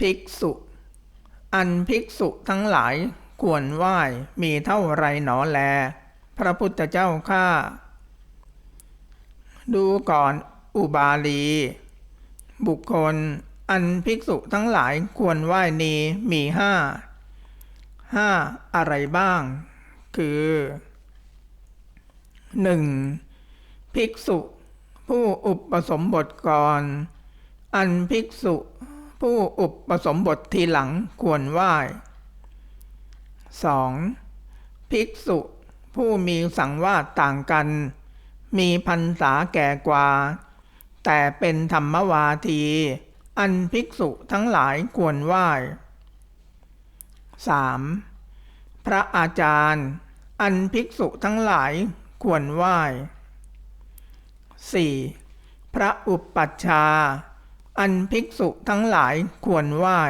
ภิกษุ อันภิกษุทั้งหลายควรไหว้มีเท่าไรหนอแล พระพุทธเจ้าข้าดูก่อนอุบาลี บุคคล อันภิกษุทั้งหลายควรไหว้นี้มีห้าห้าอะไรบ้าง คือหนึ่งภิกษุ ผู้อุปสมบทก่อน อันภิกษุ ผู้อุปสมบททีหลังควรไหว้ 2. ภิกษุผู้มีสังวาสต่างกัน มีพรรษาแก่กว่า แต่เป็นธรรมวาที อันภิกษุทั้งหลายควรไหว้ 3. พระอาจารย์ อันภิกษุทั้งหลายควรไหว้ 4. พระอุปัชฌาย์ อันภิกษุทั้งหลายควรไหว้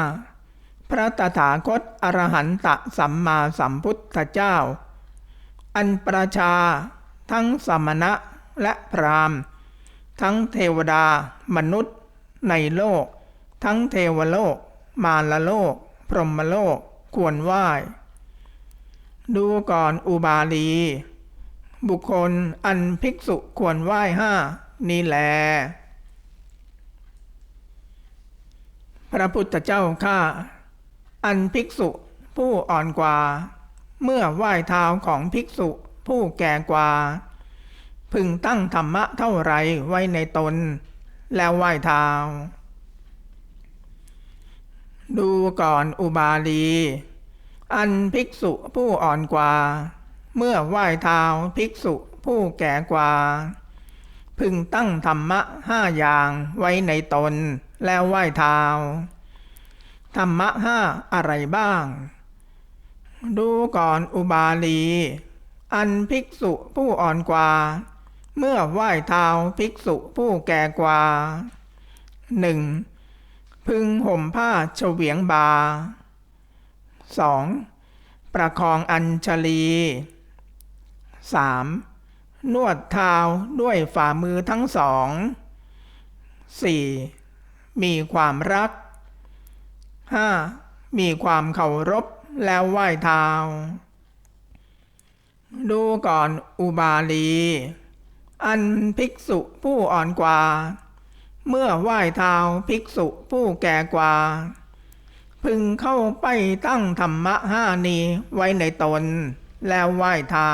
5. พระตถาคตอรหันตสัมมาสัมพุทธเจ้า อันประชาทั้งสมณะและพราหมณ์ ทั้งเทวดามนุษย์ในโลก ทั้งเทวโลก มารโลก พรหมโลกควรไหว้ ดูก่อนอุบาลี บุคคลอันภิกษุควรไหว้ห้า นี่แล พระพุทธเจ้าข้าอันภิกษุผู้อ่อนกว่า เมื่อไหว้เท้าของภิกษุผู้แก่กว่า พึงตั้งธรรมะเท่าไรไว้ในตน แล้วไหว้เท้า ดูก่อนอุบาลี อันภิกษุผู้อ่อนกว่า เมื่อไหว้เท้าภิกษุผู้แก่กว่า พึงตั้งธรรมะห้าอย่างไว้ในตนแล้วไหว้เท้าธรรมะห้าอะไรบ้าง ดูก่อนอุบาลี อันภิกษุผู้อ่อนกว่า เมื่อไหว้เท้าภิกษุผู้แก่กว่าหนึ่งพึงห่มผ้าเฉวียงบา 2. ประคองอัญชลี 3. นวดเท้าด้วยฝ่ามือทั้งสอง 4. มีความรัก 5. มีความเคารพแล้วไหว้เท้า ดูก่อนอุบาลี อันภิกษุผู้อ่อนกว่า เมื่อไหว้เท้าภิกษุผู้แก่กว่า พึงเข้าไปตั้งธรรมะห้านี้ไว้ในตนแล้วไหว้เท้า